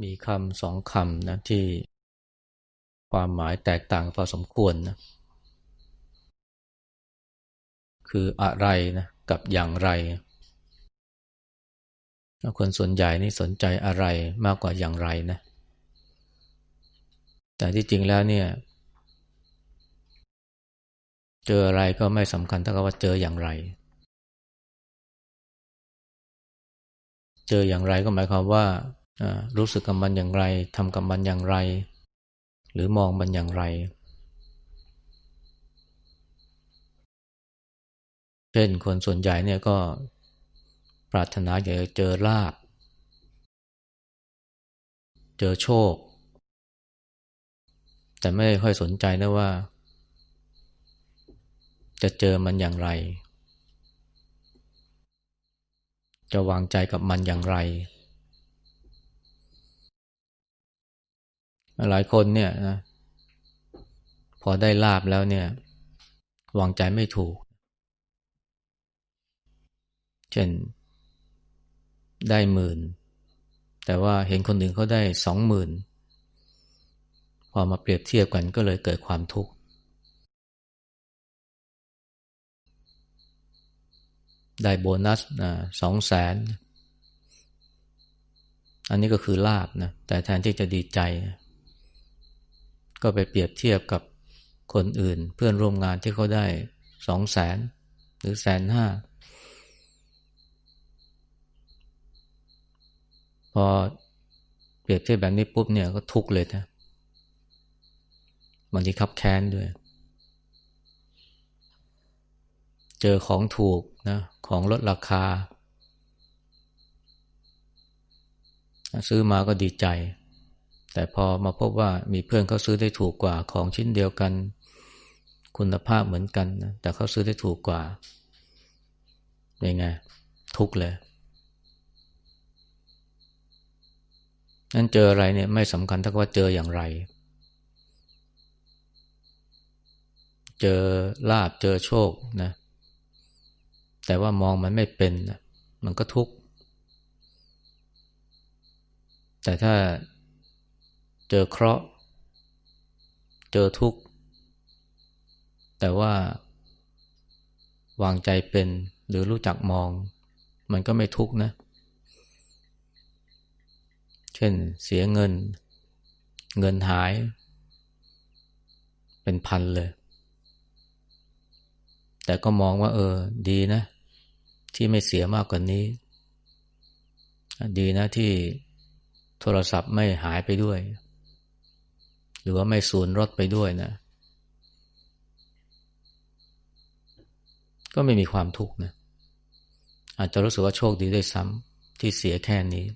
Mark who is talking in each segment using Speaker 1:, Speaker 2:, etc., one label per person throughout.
Speaker 1: มีคำสองคำนะที่ความหมายแตกต่างพอสมควรนะคืออะไรนะกับอย่างไร คนส่วนใหญ่นี่สนใจอะไรมากกว่าอย่างไรนะ แต่ที่จริงแล้วเนี่ย เจออะไรก็ไม่สำคัญเท่ากับว่าเจออย่างไร เจออย่างไรก็หมายความว่า รู้สึกกับมันอย่างไรทำกับมันอย่างไร หรือมองมันอย่างไร เช่นคนส่วนใหญ่เนี่ยก็ปรารถนาอยากจะเจอลาบเจอโชค แต่ไม่ค่อยสนใจนะว่า จะเจอมันอย่างไร จะวางใจกับมันอย่างไร หลายคนเนี่ยนะพอได้ลาบแล้วเนี่ยวางใจไม่ถูก เช่นได้หมื่น แต่ว่าเห็นคนอื่นเขาได้สองหมื่นพอมาเปรียบเทียบกันก็เลยเกิดความทุกข์ ได้โบนัสนะสองแสน อันนี้ก็คือลาบนะ แต่แทนที่จะดีใจนะ ก็ไปเปรียบเทียบกับคนอื่น เพื่อนร่วมงานที่เขาได้สองแสนหรือแสนห้าพอเปรียบเทียบแบบนี้ปุ๊บเนี่ยก็ทุกเลยนะบางทีขับแค้นด้วย เจอของถูกนะของลดราคา ซื้อมาก็ดีใจ แต่พอมาพบว่ามีเพื่อนเขาซื้อได้ถูกกว่าของชิ้นเดียวกัน คุณภาพเหมือนกันนะแต่เขาซื้อได้ถูกกว่าเป็นไงทุกเลยนั่นเจออะไรเนี่ยไม่สำคัญถ้าว่าเจออย่างไร เจอลาบเจอโชคนะ แต่ว่ามองมันไม่เป็นนะมันก็ทุกข์แต่ถ้า เจอเคราะห์ เจอทุกข์ แต่ว่าวางใจเป็นหรือรู้จักมอง มันก็ไม่ทุกข์นะ เช่นเสียเงิน เงินหาย เป็นพันเลย แต่ก็มองว่า เออ ดีนะ ที่ไม่เสียมากกว่านี้ ดีนะที่โทรศัพท์ไม่หายไปด้วย หรือว่าไม่สูญรถไปด้วยนะ ก็ไม่มีความทุกข์นะ อาจจะรู้สึกว่าโชคดีด้วยซ้ำที่เสียแค่นี้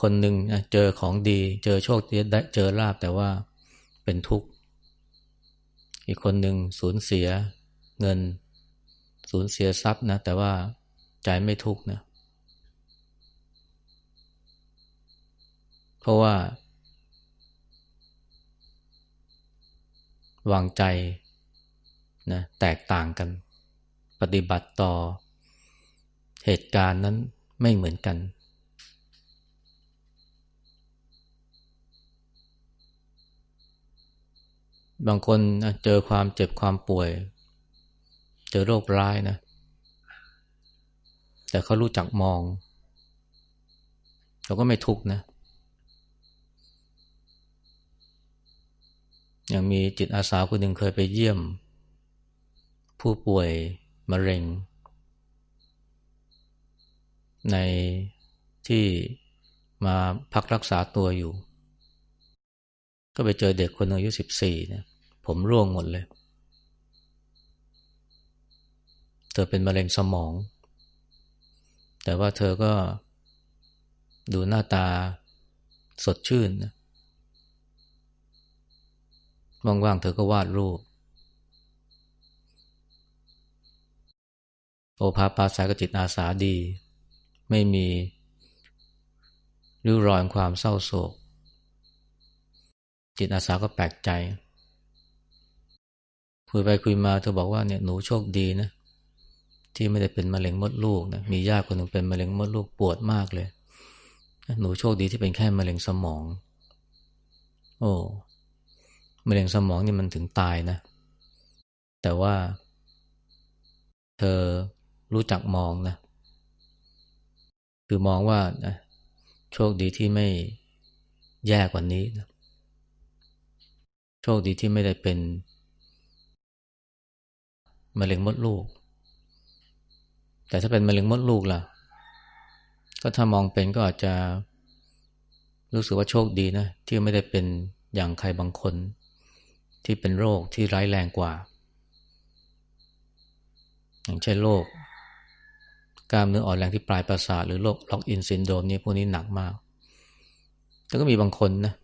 Speaker 1: คนหนึ่งเจอของดี เจอโชคดีได้เจอลาบแต่ว่าเป็นทุกข์ อีกคนหนึ่งสูญเสียเงิน สูญเสียทรัพย์นะ แต่ว่าใจไม่ทุกข์นะเพราะว่า วางใจนะแตกต่างกัน ปฏิบัติต่อเหตุการณ์นั้นไม่เหมือนกัน บางคนนะเจอความเจ็บความป่วย เจอโรคร้ายนะ แต่เขารู้จักมอง เขาก็ไม่ทุกข์นะอ ย่างมีจิตอาสาคนหนึ่งเคยไปเยี่ยม ผู้ป่วยมะเร็ง ในที่มาพักรักษาตัวอยู่ ก็ไปเจอเด็กคนอายุสิบสี่เนี่ยผมร่วงหมดเลย เธอเป็นมะเร็งสมอง แต่ว่าเธอก็ดูหน้าตาสดชื่นนะ ว่างๆเธอก็วาดรูป โอภาปาสายกจิตอาสาดี ไม่มีริ้วรอยความเศร้าโศก จิตอาสาก็แปลกใจ คุยไปคุยมาเธอบอกว่าเนี่ยหนูโชคดีนะ ที่ไม่ได้เป็นมะเร็งมดลูกนะมีญาติคนหนึ่งเป็นมะเร็งมดลูกปวดมากเลย หนูโชคดีที่เป็นแค่มะเร็งสมอง โอ้ มะเร็งสมองนี่มันถึงตายนะ แต่ว่า เธอรู้จักมองนะ คือมองว่านะโชคดีที่ไม่แย่กว่านี้นะโชคดีที่ไม่ได้เป็นมะเร็งมดลูก แต่ถ้าเป็นมะเร็งมดลูกล่ะ ก็ถ้ามองเป็นก็อาจจะรู้สึกว่าโชคดีนะ ที่ไม่ได้เป็นอย่างใครบางคน ที่เป็นโรคที่ร้ายแรงกว่า อย่างเช่นโรคกล้ามเนื้ออ่อนแรงที่ปลายประสาทหรือโรคล็อกอินซินโดมนี่พวกนี้หนักมาก แต่ก็มีบางคนนะ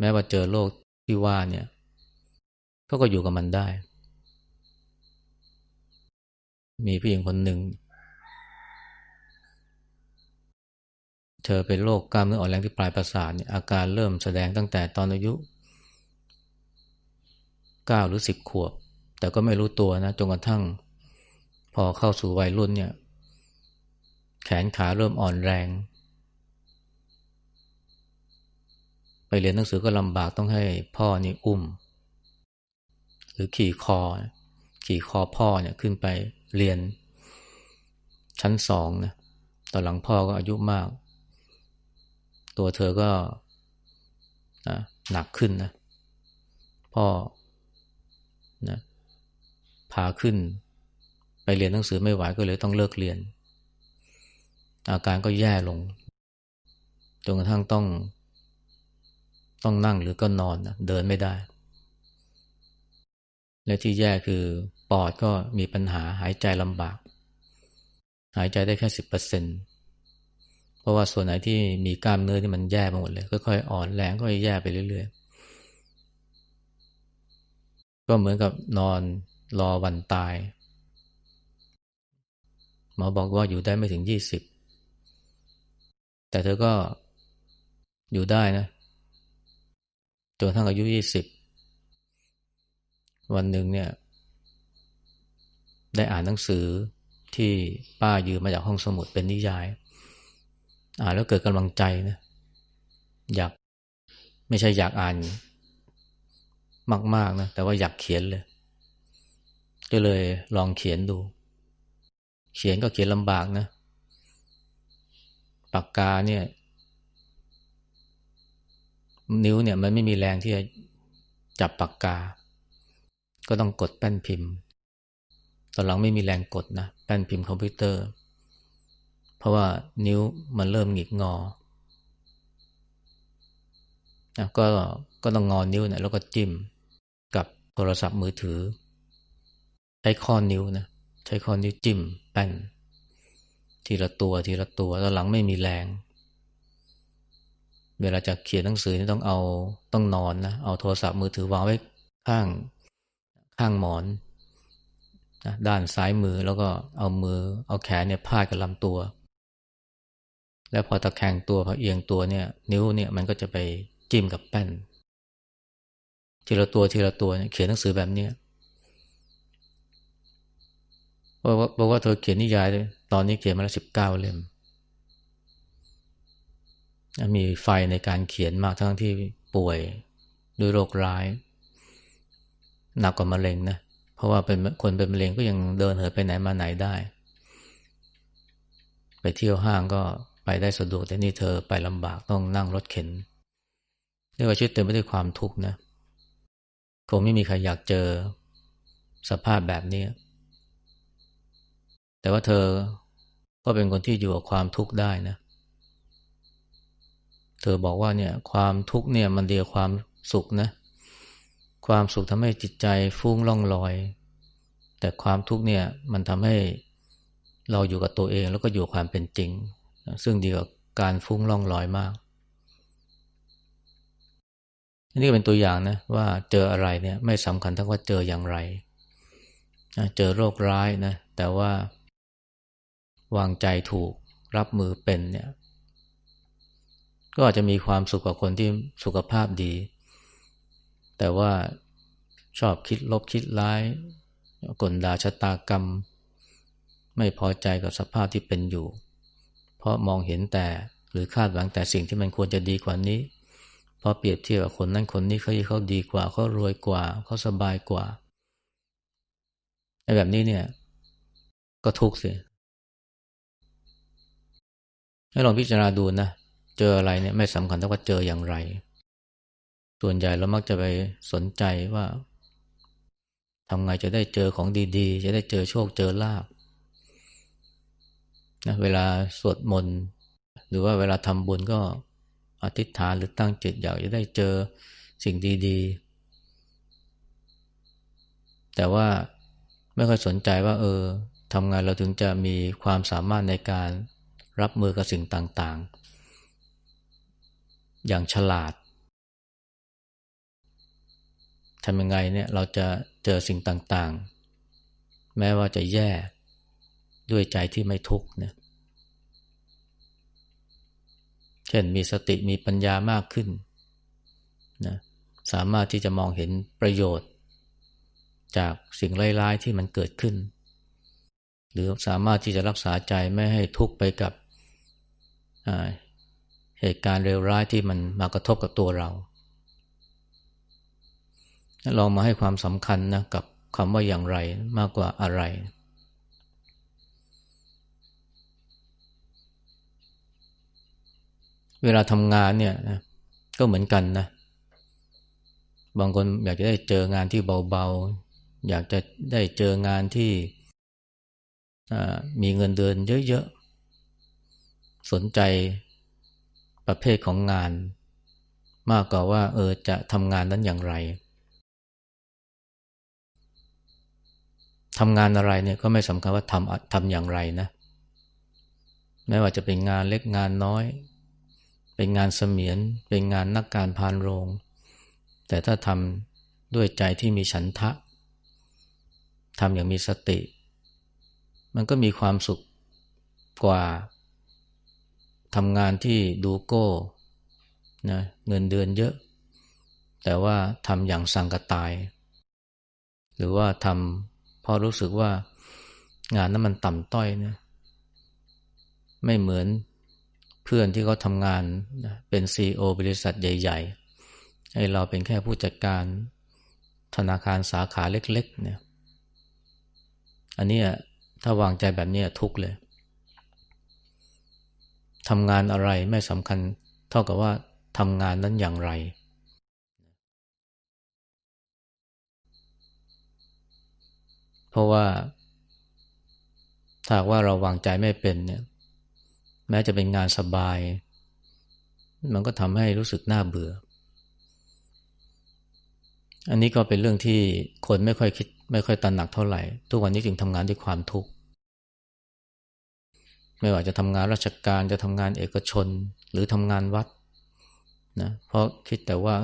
Speaker 1: แม้ว่าเจอโรคที่ว่าเนี่ยเขาก็อยู่กับมันได้ มีผู้หญิงคนหนึ่ง เธอเป็นโรคกล้ามเนื้ออ่อนแรงที่ปลายประสาทเนี่ยอาการเริ่มแสดงตั้งแต่ตอนอายุ เก้าหรือสิบขวบ แต่ก็ไม่รู้ตัวนะจนกระทั่ง พอเข้าสู่วัยรุ่นเนี่ย แขนขาเริ่มอ่อนแรง ไปเรียนหนังสือก็ลำบากต้องให้พ่อนี่อุ้ม หรือขี่คอ ขี่คอพ่อเนี่ยขึ้นไปเรียนชั้นสองนะตอนหลังพ่อก็อายุมาก ตัวเธอก็นะหนักขึ้นนะพ่อ นะพาขึ้น ไปเรียนหนังสือไม่ไหวก็เลยต้องเลิกเรียน อาการก็แย่ลงจนกระทั่งต้อง ต้องนั่งหรือก็นอนนะเดินไม่ได้ และที่แย่คือปอดก็มีปัญหาหายใจลำบาก หายใจได้แค่สิบเปอร์เซ็นเพราะว่าส่วนไหนที่มีกล้ามเนื้อที่มันแย่ไปหมดเลยค่อยๆอ่อนแรงก็แย่ไปเรื่อยๆ ก็เหมือนกับนอนรอวันตาย หมอบอกว่าอยู่ได้ไม่ถึงยี่สิบ แต่เธอก็อยู่ได้นะจนทั้งอายุยี่สิบ วันหนึ่งเนี่ย ได้อ่านหนังสือที่ป้ายืมมาจากห้องสมุดเป็นนิยาย อ่านแล้วเกิดกำลังใจนะ อยากไม่ใช่อยากอ่าน มาก ๆ นะ แต่ว่าอยากเขียนเลย ก็เลยลองเขียนดู เขียนก็เขียนลำบากนะ ปากกาเนี่ย นิ้วเนี่ยมันไม่มีแรงที่จะจับปากกา ก็ต้องกดแป้นพิมพ์ ตอนหลังไม่มีแรงกดนะ แป้นพิมพ์คอมพิวเตอร์ เพราะว่านิ้วมันเริ่มหงิกงอนะก็ก็ต้องงอนิ้วนะแล้วก็จิ้ม โทรศัพท์มือถือ ใช้ข้อนิ้วนะ ใช้ข้อนิ้วจิ้มแป้น ทีละตัวทีละตัวตอนหลังไม่มีแรง เวลาจะเขียนหนังสือนี่ต้องเอาต้องนอนนะ เอาโทรศัพท์มือถือวางไว้ข้างข้างหมอนนะด้านซ้ายมือแล้วก็เอามือเอาแขนเนี่ยพาดกับลำตัว แล้วพอตะแคงตัวพอเอียงตัวเนี่ย นิ้วเนี่ยมันก็จะไปจิ้มกับแป้น ทีละตัวทีละตัวเนี่ยเขียนหนังสือแบบเนี้ยบอกว่าบอกว่าเธอเขียนนิยายตอนนี้เขียนมาแล้วสิบเก้าเล่ม มีไฟในการเขียนมากทั้งที่ป่วยด้วยโรคร้าย หนักกว่ามะเร็งนะ เพราะว่าเป็นคนเป็นมะเร็งก็ยังเดินเหินไปไหนมาไหนได้ ไปเที่ยวห้างก็ไปได้สะดวกแต่นี่เธอไปลำบากต้องนั่งรถเข็นเรียกว่าชีวิตเต็มไปด้วยความทุกข์นะ คงไม่มีใครอยากเจอสภาพแบบนี้ แต่ว่าเธอก็เป็นคนที่อยู่กับความทุกข์ได้นะ เธอบอกว่าเนี่ยความทุกข์เนี่ยมันเดียวความสุขนะ ความสุขทำให้จิตใจฟุ้งล่องลอย แต่ความทุกข์เนี่ยมันทำให้เราอยู่กับตัวเองแล้วก็อยู่ความเป็นจริง ซึ่งดีกว่าการฟุ้งล่องลอยมาก นี่เป็นตัวอย่างนะว่าเจออะไรเนี่ยไม่สำคัญทั้งว่าเจออย่างไร เจอโรคร้ายนะแต่ว่าวางใจถูกรับมือเป็นเนี่ยก็อาจจะมีความสุขกว่าคนที่สุขภาพดี แต่ว่าชอบคิดลบคิดร้ายกลดาชะตากรรม ไม่พอใจกับสภาพที่เป็นอยู่ เพราะมองเห็นแต่หรือคาดหวังแต่สิ่งที่มันควรจะดีกว่านี้ ราะเปรียบเทียบกับคนนั้นคนนี้เขาเขาดีกว่าเขารวยกว่าเขาสบายกว่าไอ้แบบนี้เนี่ย ก็ทุกข์สิให้ลองพิจารณาดูนะเจออะไรเนี่ยไม่สำคัญเท่าว่าเจออย่างไร ส่วนใหญ่เรามักจะไปสนใจว่าทำไงจะได้เจอของดีๆ จะได้เจอโชคเจอลาบนะเวลาสวดมนต์หรือว่าเวลาทำบุญก็ อธิษฐานหรือตั้งจิตอยากจะได้เจอสิ่งดีๆ แต่ว่าไม่ค่อยสนใจว่า เออทำไงเราถึงจะมีความสามารถในการรับมือกับสิ่งต่างๆ อย่างฉลาดทำยังไงเนี่ยเราจะเจอสิ่งต่างๆ แม้ว่าจะแย่ด้วยใจที่ไม่ทุกข์เนี่ย เช่นมีสติมีปัญญามากขึ้นนะสามารถที่จะมองเห็นประโยชน์ จากสิ่งร้ายๆที่มันเกิดขึ้น หรือสามารถที่จะรักษาใจไม่ให้ทุกข์ไปกับเหตุการณ์เลวร้ายที่มันมากระทบกับตัวเราลองมาให้ความสำคัญนะกับคำว่าอย่างไรมากกว่าอะไรเเวลาทำงานเนี่ยนะก็เหมือนกันนะ บางคนอยากจะได้เจองานที่เบาๆ อยากจะได้เจองานที่มีเงินเดือนเยอะๆ สนใจประเภทของงาน มากกว่าว่าเออจะทำงานนั้นอย่างไรทำงานอะไรเนี่ยก็ไม่สำคัญว่าทำทำอย่างไรนะ ไม่ว่าจะเป็นงานเล็กงานน้อย เป็นงานเสมียน เป็นงานนักการพานโรง แต่ถ้าทำด้วยใจที่มีฉันทะทำอย่างมีสติ มันก็มีความสุขกว่าทำงานที่ดูโก้นะเงินเดือนเยอะ แต่ว่าทำอย่างสังกตาย หรือว่าทำพอรู้สึกว่างานนั้นมันต่ำต้อยนะไม่เหมือน เพื่อนที่เขาทำงานเป็นซีอบริษัทใหญ่ ๆ ให้เราเป็นแค่ผู้จัดการธนาคารสาขาเล็ก ๆ เนี่ย อันนี้ถ้าวางใจแบบนี้ทุกเลยทำงานอะไรไม่สำคัญเท่ากับว่าทำงานนั้นอย่างไร เพราะว่าถ้าว่าเราวางใจไม่เป็นเนี่ย แม้จะเป็นงานสบาย มันก็ทำให้รู้สึกน่าเบื่อ อันนี้ก็เป็นเรื่องที่คนไม่ค่อยคิด ไม่ค่อยตระหนักเท่าไหร่ ทุกวันนี้จึงทำงานด้วยความทุกข์ ไม่ว่าจะทำงานราชการจะทำงานเอกชนหรือทำงานวัดนะเพราะคิดแต่ว่า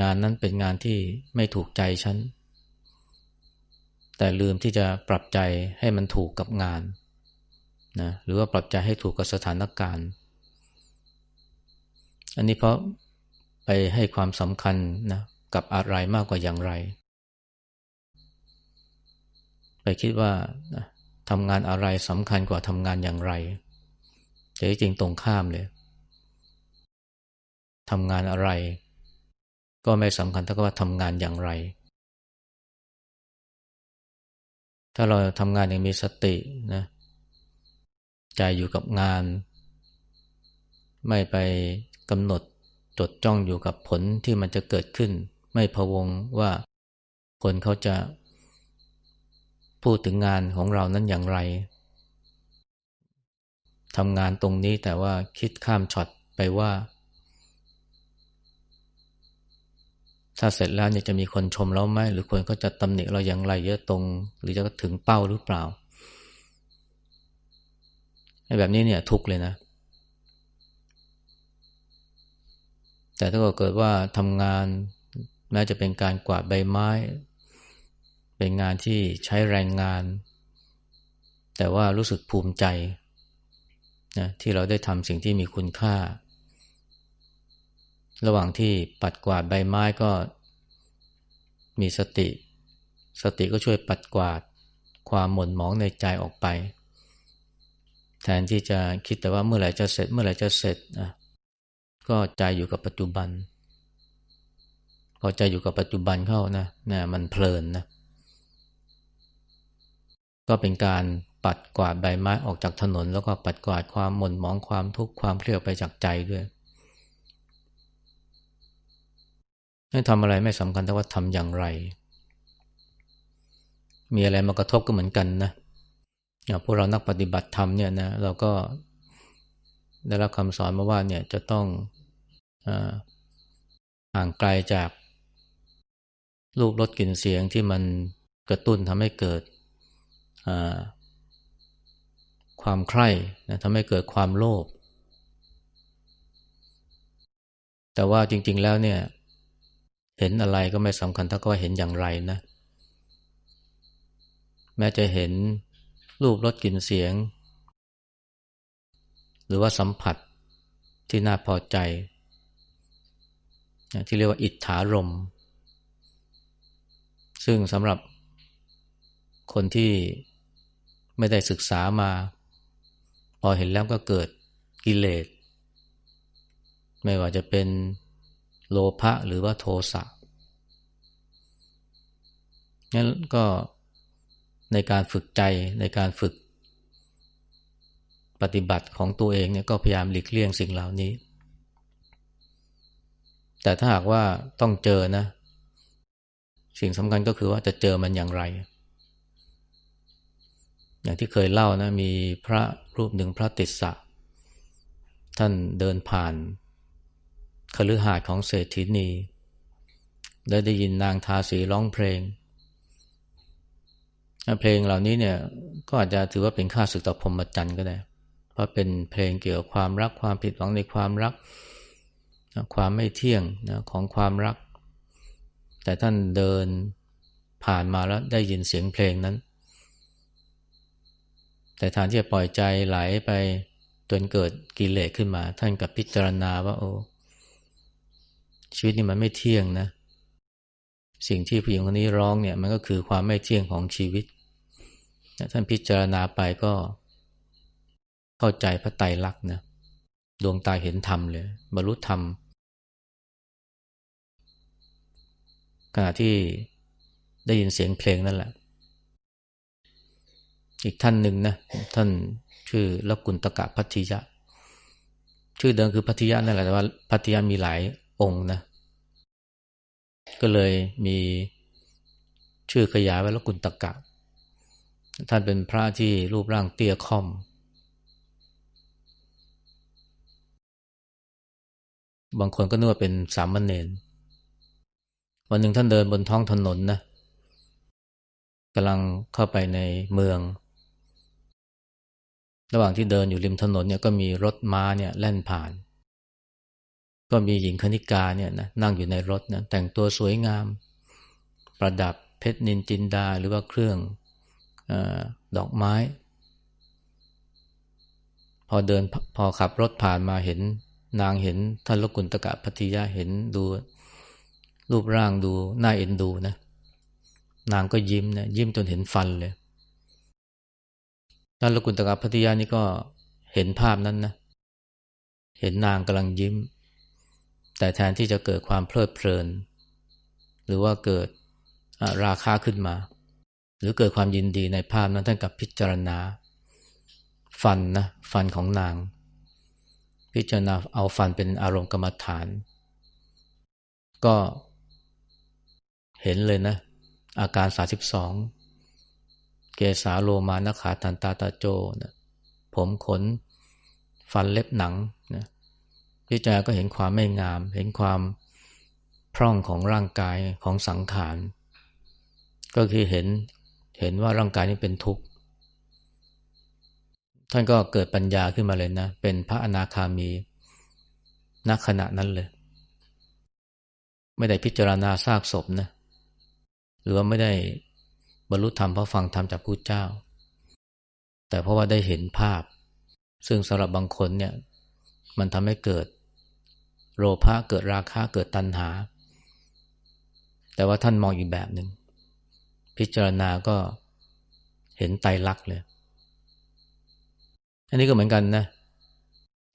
Speaker 1: งานนั้นเป็นงานที่ไม่ถูกใจฉัน แต่ลืมที่จะปรับใจให้มันถูกกับงาน นะหรือว่าปรับใจให้ถูกกับสถานการณ์ อันนี้เพราะไปให้ความสำคัญนะกับอะไรมากกว่าอย่างไร ไปคิดว่าทำงานอะไรสำคัญกว่าทำงานอย่างไรแต่จริงตรงข้ามเลยทำงานอะไร ก็ไม่สำคัญเท่ากับว่าทำงานอย่างไร ถ้าเราทำงานอย่างมีสตินะ ใจอยู่กับงาน ไม่ไปกำหนดจดจ้องอยู่กับผลที่มันจะเกิดขึ้น ไม่พะวงว่าคนเขาจะพูดถึงงานของเรานั้นอย่างไรทำงานตรงนี้แต่ว่าคิดข้ามช็อตไปว่า ถ้าเสร็จแล้วเนี่ยจะมีคนชมเราไหมหรือคนก็จะตำหนิเราอย่างไรเยอะตรง หรือจะถึงเป้าหรือเปล่า แบบนี้เนี่ยทุกเลยนะ แต่ถ้าเกิดว่าทำงานแม้จะเป็นการกวาดใบไม้ เป็นงานที่ใช้แรงงาน แต่ว่ารู้สึกภูมิใจนะที่เราได้ทำสิ่งที่มีคุณค่า ระหว่างที่ปัดกวาดใบไม้ก็มีสติ สติก็ช่วยปัดกวาดความหม่นหมองในใจออกไป แทนที่จะคิดแต่ว่าเมื่อไหร่จะเสร็จ เมื่อไหร่จะเสร็จอะก็ใจอยู่กับปัจจุบันพอใจอยู่กับปัจจุบันเข้านะนะมันเพลินนะก็เป็นการปัดกวาดใบไม้ออกจากถนน แล้วก็ปัดกวาดความหม่นหมองความทุกข์ความเครียดไปจากใจด้วยให้ทำอะไรไม่สำคัญแต่ว่าทำอย่างไร มีอะไรมากระทบก็เหมือนกันนะ พวกเรานักปฏิบัติธรรมเนี่ยนะเราก็ได้รับคำสอนมาว่าเนี่ยจะต้องห่างไกลจากรูปรสกลิ่นเสียงที่มันกระตุ้นทำให้เกิดความใคร่นะทำให้เกิดความโลภแต่ว่าจริง ๆ แล้วเนี่ย เห็นอะไรก็ไม่สำคัญถ้าก็เห็นอย่างไรนะ แม้จะเห็น รูปรสกลิ่นเสียง หรือว่าสัมผัสที่น่าพอใจ ที่เรียกว่าอิทธารม ซึ่งสำหรับคนที่ไม่ได้ศึกษามา พอเห็นแล้วก็เกิดกิเลส ไม่ว่าจะเป็นโลภะหรือว่าโทสะงั้นก็ ในการฝึกใจในการฝึก ปฏิบัติของตัวเองเนี่ยก็พยายามหลีกเลี่ยงสิ่งเหล่านี้ แต่ถ้าหากว่าต้องเจอนะ สิ่งสำคัญก็คือว่าจะเจอมันอย่างไร อย่างที่เคยเล่านะ มีพระรูปหนึ่งพระติสสะ ท่านเดินผ่านคฤหาสน์ของเศรษฐีนีได้ได้ยินนางทาสีร้องเพลง เพลงเหล่านี้เนี่ยก็อาจจะถือว่าเป็นค่าศึกต่อพรมจรรย์ก็ได้ เพราะเป็นเพลงเกี่ยวกับความรักความผิดหวังในความรัก ความไม่เที่ยงนะของความรัก แต่ท่านเดินผ่านมาแล้วได้ยินเสียงเพลงนั้น แต่ทานที่จะปล่อยใจไหลไปจนเกิดกิเลสขึ้นมา ท่านกับพิจารณาว่าโอ้ชีวิตนี่มันไม่เที่ยงนะ สิ่งที่ผู้หญิงคนนี้ร้องเนี่ย มันก็คือความไม่เที่ยงของชีวิต ท่านพิจารณาไปก็เข้าใจพระไตรลักษณ์นะดวงตาเห็นธรรมเลย บรรลุธรรม ขณะที่ได้ยินเสียงเพลงนั่นแหละ อีกท่านหนึ่งนะท่านชื่อลกุลตกะพัทธิยะ ชื่อเดิมคือพัทธิยะนั่นแหละแต่ว่าพัทธิยะมีหลายองค์นะ ก็เลยมีชื่อขยายไว้ล้วกุณตกะ ท่านเป็นพระที่รูปร่างเตี้ยค่อม บางคนก็นึกว่าเป็นสามเณรวันหนึ่งท่านเดินบนท้องถนนนะกำลังเข้าไปในเมือง ระหว่างที่เดินอยู่ริมถนนเนี่ยก็มีรถม้าเนี่ยแล่นผ่าน ก็มีหญิงคณิกาเนี่ยนะนั่งอยู่ในรถนะแต่งตัวสวยงาม ประดับเพชรนินจินดาหรือว่าเครื่อง อดอกไม้ พอเดินพอขับรถผ่านมาเห็น นางเห็นท่านลกุลตกะพัทยาเห็นดู รูปร่างดูน่าเอ็นดูนะ นางก็ยิ้มนะยิ้มจนเห็นฟันเลยท่านลกุลตกะพัทยานี่ก็เห็นภาพนั้นนะ เห็นนางกำลังยิ้ม แต่แทนที่จะเกิดความเพลิดเพลิน หรือว่าเกิดราคาขึ้นมา หรือเกิดความยินดีในภาพนั้นท่านกับพิจารณา ฟันนะฟันของนาง พิจารณาเอาฟันเป็นอารมณ์กรรมฐาน ก็เห็นเลยนะ อาการสาสิบสองเกสาโลมานขาทันตาตาโจนะผมขน ฟันเล็บหนังนะพิจารณาก็เห็นความไม่งาม เห็นความพร่องของร่างกายของสังขาร ก็คือเห็น เห็นว่าร่างกายนี้เป็นทุกข์ ท่านก็เกิดปัญญาขึ้นมาเลยนะ เป็นพระอนาคามีนักขณะนั้นเลย ไม่ได้พิจารณาซากศพนะ หรือว่าไม่ได้บรรลุธรรมเพราะฟังธรรมจากพระเจ้า แต่เพราะว่าได้เห็นภาพ ซึ่งสำหรับบางคนเนี่ย มันทำให้เกิด โลภะเกิดราคะเกิดตัณหา แต่ว่าท่านมองอีกแบบหนึ่ง พิจารณาก็เห็นไตรลักษณ์เลย อันนี้ก็เหมือนกันนะ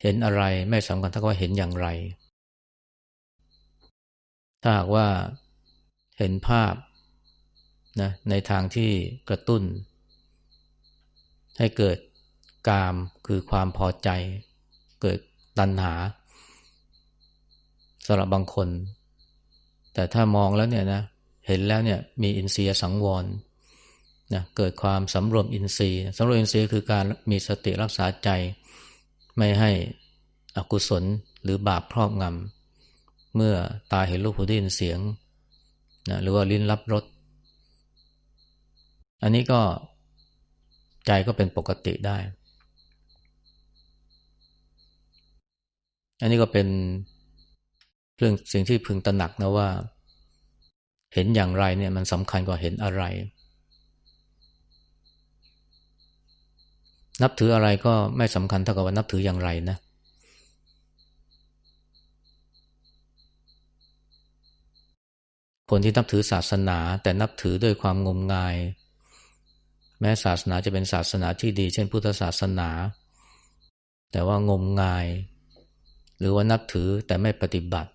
Speaker 1: เห็นอะไรไม่สำคัญเท่ากับว่าเห็นอย่างไร ถ้าหากว่าเห็นภาพนะในทางที่กระตุ้น ให้เกิดกามคือความพอใจ เกิดตัณหาสำหรับบางคน แต่ถ้ามองแล้วเนี่ยนะ เห็นแล้วเนี่ยมีอินทรีย์สังวรนะเกิดความสำรวมอินทรีย์สำรวมอินทรีย์คือการมีสติรักษาใจ ไม่ให้อกุศลหรือบาปครอบงำเมื่อตาเห็นรูปหูได้ยินเสียงนะหรือว่าลิ้นรับรสอันนี้ก็ใจก็เป็นปกติได้ อันนี้ก็เป็นเรื่องสิ่งที่พึงตระหนักนะว่า เห็นอย่างไรเนี่ยมันสำคัญกว่าเห็นอะไร นับถืออะไรก็ไม่สำคัญเท่ากับว่านับถืออย่างไรนะ คนที่นับถือศาสนา แต่นับถือด้วยความงมงาย แม้ศาสนาจะเป็นศาสนาที่ดี เช่นพุทธศาสนา แต่ว่างมงาย หรือว่านับถือแต่ไม่ปฏิบัติ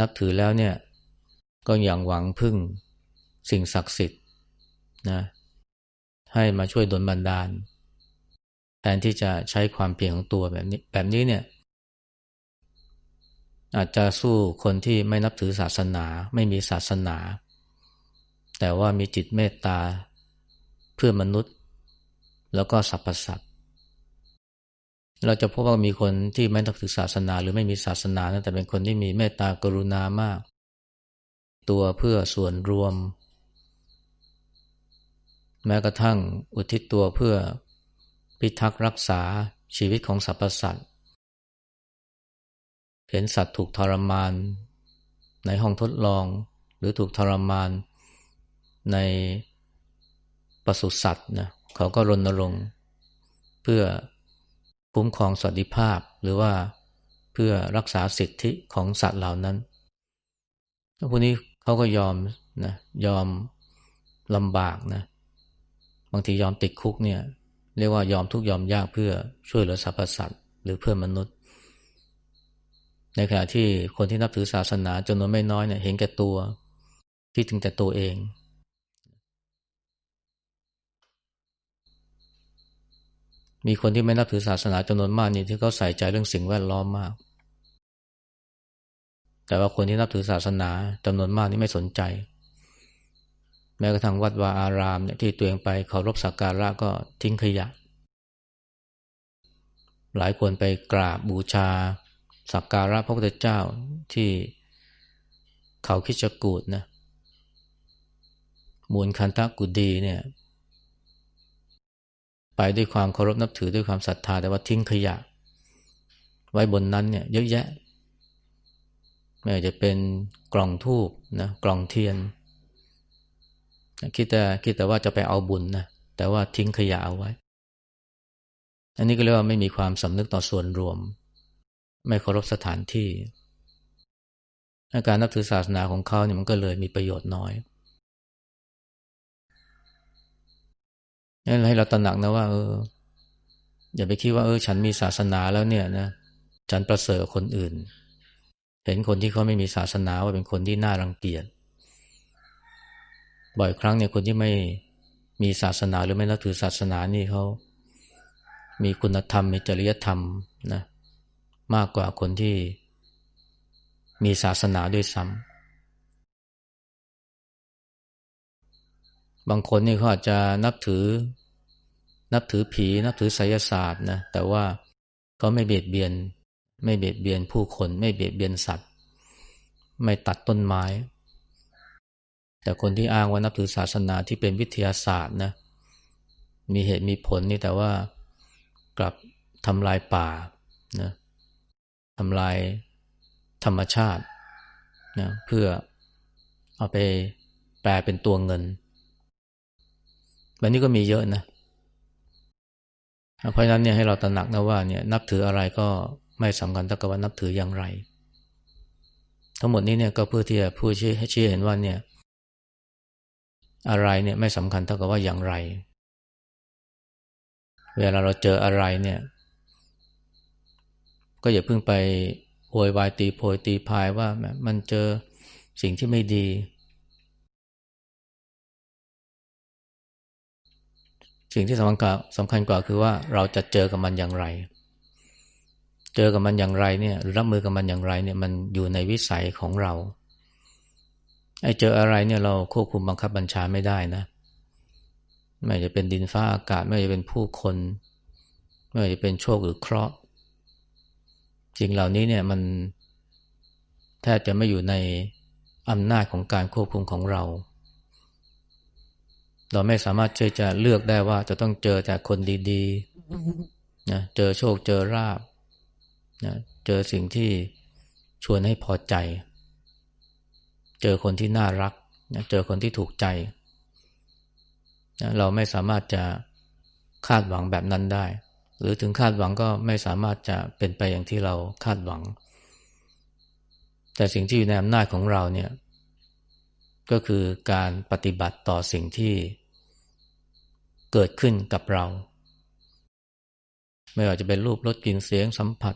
Speaker 1: นับถือแล้วเนี่ย ก็อย่างหวังพึ่งสิ่งศักดิ์สิทธิ์นะให้มาช่วยดลบันดาล แทนที่จะใช้ความเพียรของตัวแบบนี้แบบนี้เนี่ยอาจจะสู้คนที่ไม่นับถือศาสนา ไม่มีศาสนา แต่ว่ามีจิตเมตตาเพื่อมนุษย์ แล้วก็สรรพสัตว์เราจะพบว่ามีคนที่ไม่นับถือศาสนา หรือไม่มีศาสนานะแต่เป็นคนที่มีเมตตากรุณามาก ตัวเพื่อส่วนรวม แม้กระทั่งอุทิศตัวเพื่อพิทักษ์รักษาชีวิตของสรรพสัตว์เห็นสัตว์ถูกทรมาน ในห้องทดลองหรือถูกทรมานในปศุสัตว์นะเขาก็รณรงค์เพื่อคุ้มครองสวัสดิภาพหรือว่าเพื่อรักษาสิทธิของสัตว์เหล่านั้นพวกนี้ เขาก็ยอมนะยอมลำบากนะบางทียอมติดคุกเนี่ยเรียกว่ายอมทุกยอมยากเพื่อช่วยเหลือสรรพสัตว์หรือเพื่อมนุษย์ ในขณะที่คนที่นับถือศาสนาจำนวนไม่น้อยเนี่ยเห็นแก่ตัวที่ถึงแต่ตัวเอง มีคนที่ไม่นับถือศาสนาจำนวนมากนี่ที่เขาใส่ใจเรื่องสิ่งแวดล้อมมาก แต่ว่าคนที่นับถือศาสนาจำนวนมากนี่ไม่สนใจ แม้กระทั่งวัดวาอารามเนี่ยที่ตัวเองไปเคารพสักการะก็ทิ้งขยะ หลายคนไปกราบบูชาสักการะพระพุทธเจ้าที่เขาคิจกูดนะมูลคันทกุดีเนี่ยไปด้วยความเคารพนับถือด้วยความศรัทธาแต่ว่าทิ้งขยะ ไว้บนนั้นเนี่ยเยอะแยะ ไม่ว่าจะเป็นกล่องทูบนะกล่องเทียน คิดแต่คิดแต่ว่าจะไปเอาบุญนะแต่ว่าทิ้งขยะเอาไว้ อันนี้ก็เรียกว่าไม่มีความสำนึกต่อส่วนรวม ไม่เคารพสถานที่การนับถือศาสนาของเขาเนี่ยมันก็เลยมีประโยชน์น้อยนั่นให้เราตระหนักนะว่าเอออย่าไปคิดว่าเออ ฉันมีศาสนาแล้วเนี่ยนะฉันประเสริฐคนอื่น เห็นคนที่เขาไม่มีศาสนาว่าเป็นคนที่น่ารังเกียจ บ่อยครั้งเนี่ยคนที่ไม่มีศาสนาหรือไม่นับถือศาสนานี่เขามีคุณธรรมมีจริยธรรมนะมากกว่าคนที่มีศาสนาด้วยซ้ำบางคนนี่เขาอาจจะนับถือ นับถือผี นับถือไสยศาสตร์นะแต่ว่าก็ไม่เบียดเบียน ไม่เบียดเบียนผู้คน ไม่เบียดเบียนสัตว์ ไม่ตัดต้นไม้ แต่คนที่อ้างว่านับถือศาสนาที่เป็นวิทยาศาสตร์นะมีเหตุมีผลนี่แต่ว่ากลับทำลายป่านะทำลายธรรมชาตินะเพื่อเอาไปแปลเป็นตัวเงินแบบนี้ก็มีเยอะนะเพราะฉะนั้นเนี่ยให้เราตระหนักนะว่าเนี่ยนับถืออะไรก็ ไม่สำคัญเท่ากับว่านับถืออย่างไร ทั้งหมดนี้เนี่ยก็เพื่อที่จะพูดชี้ให้ชี้เห็นว่าเนี่ยอะไรเนี่ยไม่สำคัญเท่ากับว่าอย่างไร เวลาเราเจออะไรเนี่ย ก็อย่าเพิ่งไปโวยวายตีโพยตีพายว่ามันเจอสิ่งที่ไม่ดี สิ่งที่สำคัญสำคัญกว่าคือว่าเราจะเจอกับมันอย่างไร เจอกับมันอย่างไรเนี่ยหรือรับมือกับมันอย่างไรเนี่ยมันอยู่ในวิสัยของเราไอ้เจออะไรเนี่ยเราควบคุมบังคับบัญชาไม่ได้นะ ไม่จะเป็นดินฟ้าอากาศ ไม่จะเป็นผู้คน ไม่จะเป็นโชคหรือเคราะห์สิ่งเหล่านี้เนี่ยมันแทบจะไม่อยู่ในอำนาจของการควบคุมของเรา เราไม่สามารถจะเลือกได้ว่าจะต้องเจอแต่คนดีๆนะเจอโชคเจอราบ นะเจอสิ่งที่ชวนให้พอใจ เจอคนที่น่ารักเจอคนที่ถูกใจเราไม่สามารถจะคาดหวังแบบนั้นได้ หรือถึงคาดหวังก็ไม่สามารถจะเป็นไปอย่างที่เราคาดหวัง แต่สิ่งที่อยู่ในอำนาจของเราเนี่ยก็คือการปฏิบัติต่อสิ่งที่เกิดขึ้นกับเรา ไม่ว่าจะเป็นรูปรสกลิ่นเสียงสัมผัส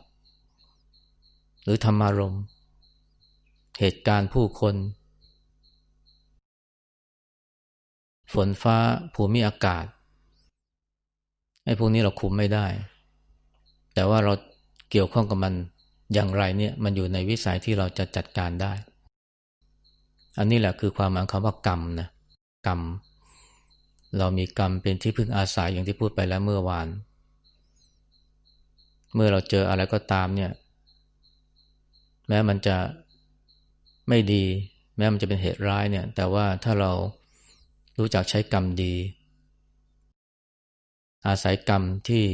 Speaker 1: หรือธรรมารมณ์ เหตุการณ์ผู้คน ฝนฟ้าภูมิอากาศไอ้พวกนี้เราคุมไม่ได้ แต่ว่าเราเกี่ยวข้องกับมันอย่างไรเนี่ยมันอยู่ในวิสัยที่เราจะจัดการได้ อันนี้แหละคือความหมายคำว่ากรรมนะกรรม เรามีกรรมเป็นที่พึ่งอาศัยอย่างที่พูดไปแล้วเมื่อวาน เมื่อเราเจออะไรก็ตามเนี่ย แม้มันจะไม่ดี แม้มันจะเป็นเหตุร้ายเนี่ย แต่ว่าถ้าเรารู้จักใช้กรรมดี อาศัยกรรมที่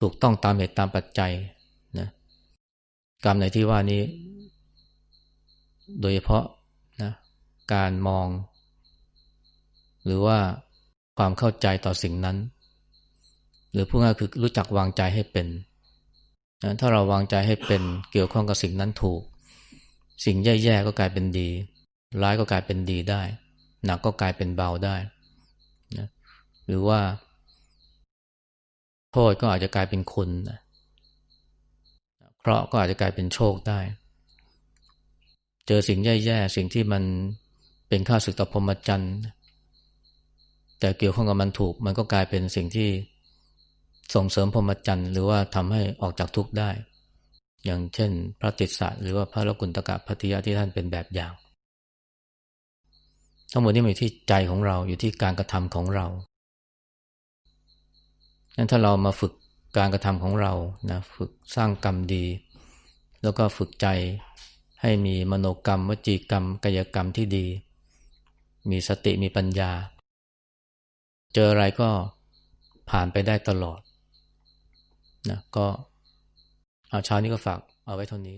Speaker 1: ถูกต้องตามเหตุตามปัจจัยนะกรรมในที่ว่านี้ โดยเฉพาะนะการมอง หรือว่าความเข้าใจต่อสิ่งนั้น หรือพูดง่ายคือรู้จักวางใจให้เป็น นะถ้าเราวางใจให้เป็นเกี่ยวข้องกับสิ่งนั้นถูก สิ่งแย่ๆก็กลายเป็นดี ร้ายก็กลายเป็นดีได้ หนักก็กลายเป็นเบาได้นะหรือว่า โทษก็อาจจะกลายเป็นคุณนะเคราะห์ก็อาจจะกลายเป็นโชคได้ เจอสิ่งแย่ๆสิ่งที่มันเป็นค่าศึกต่อพรหมจรรย์แต่เกี่ยวข้องกับมันถูก มันก็กลายเป็นสิ่งที่ ส่งเสริมพรหมจรรย์หรือว่าทำให้ออกจากทุกข์ได้ อย่างเช่น พระติสสะหรือว่าพระลกุณตกะพัทยาที่ท่านเป็นแบบอย่าง ทั้งหมดนี้อยู่ที่ใจของเราอยู่ที่การกระทำของเรางั้นถ้าเรามาฝึกการกระทำของเรานะฝึกสร้างกรรมดี แล้วก็ฝึกใจให้มีมโนกรรม วจีกรรม กายกรรมที่ดี มีสติมีปัญญา เจออะไรก็ผ่านไปได้ตลอด นะก็เอาเช้านี้ก็ฝากเอาไว้เท่านี้